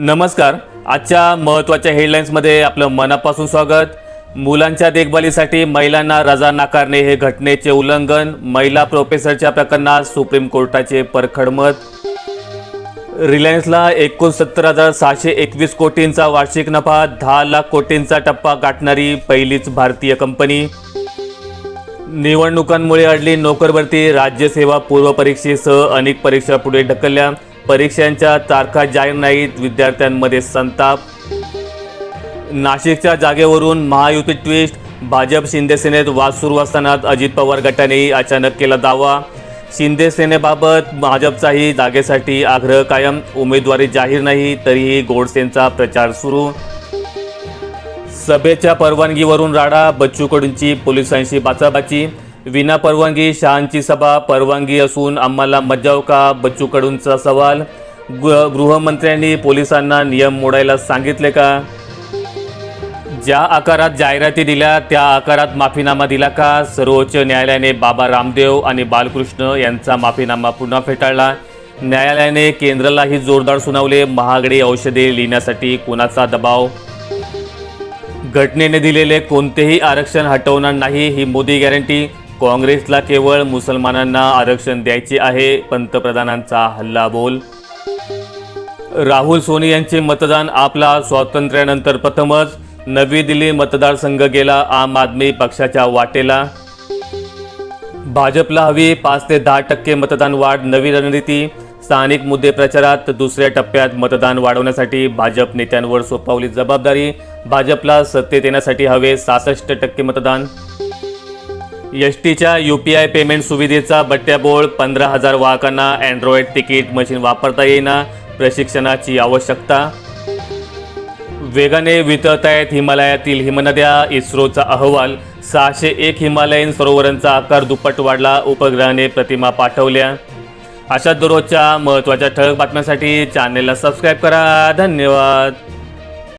नमस्कार. आजच्या महत्त्वाच्या हेडलाईन्समध्ये आपलं मनापासून स्वागत. मुलांच्या देखभालीसाठी महिलांना रजा नाकारणे हे घटनेचे उल्लंघन. महिला प्रोफेसरच्या प्रकरणात सुप्रीम कोर्टाचे परखड मत रिलायन्सला एकोणसत्तर हजार सहाशे एकवीस कोटींचा वार्षिक नफा दहा लाख कोटींचा टप्पा गाठणारी पहिलीच भारतीय कंपनी निवडणुकांमुळे अडली नोकरभरती राज्यसेवा पूर्व परीक्षेसह अनेक परीक्षा पुढे ढकलल्या. परीक्षांच्या तारखा जाहीर नाहीत. विद्यार्थ्यांमध्ये संताप. नाशिकच्या जागेवरून महायुती ट्विस्ट. भाजप शिंदेसेनेत वाद सुरू असतानाच अजित पवार गटानेही अचानक केला दावा. शिंदेसेनेबाबत भाजपचाही जागेसाठी आग्रह कायम. उमेदवारी जाहीर नाही तरीही गोडसेंचा प्रचार सुरू. सभेच्या परवानगीवरून राडा बच्चू कडूंची पोलिसांशी बाचाबाची. विना परवानगी शहांची सभा परवानगी असून आम्हाला मज्जाव का? बच्चू कडूंचा सवाल. गृ गृहमंत्र्यांनी पोलिसांना नियम मोडायला सांगितले का? ज्या आकारात जाहिराती दिल्या त्या आकारात माफीनामा दिला का? सर्वोच्च न्यायालयाने बाबा रामदेव आणि बालकृष्ण यांचा माफीनामा पुन्हा फेटाळला. न्यायालयाने केंद्रालाही जोरदार सुनावले. महागडी औषधे लिहिण्यासाठी कुणाचा दबाव? घटनेने दिलेले कोणतेही आरक्षण हटवणार नाही ही मोदी गॅरंटी. काँग्रेसला केवळ मुसलमानांना आरक्षण द्यायचे आहे पंतप्रधानांचा हल्ला बोल राहुल सोनी यांचे मतदान आपला स्वातंत्र्यानंतर प्रथमच. नवी दिल्ली मतदारसंघ गेला आम आदमी पक्षाच्या वाटेला. भाजपला हवी पाच ते दहा टक्के मतदान वाढ नवी रणनीती. स्थानिक मुद्दे प्रचारात दुसऱ्या टप्प्यात मतदान वाढवण्यासाठी भाजप नेत्यांवर सोपवली जबाबदारी. भाजपला सत्तेत येण्यासाठी हवे सहासष्ट टक्के मतदान. एस टीच्या यू पी आय पेमेंट सुविधेचा बट्ट्याबोळ पंधरा हजार वाहकांना अँड्रॉइड तिकीट मशीन वापरता येईना प्रशिक्षणाची आवश्यकता. वेगाने वितळत आहेत हिमालयातील हिमनद्या इस्रोचा अहवाल सहाशे एक हिमालयन सरोवरांचा आकार दुप्पट वाढला उपग्रहाने प्रतिमा पाठवल्या. अशा दररोजच्या महत्त्वाच्या ठळक बातम्यांसाठी चॅनेलला सबस्क्राईब करा. धन्यवाद.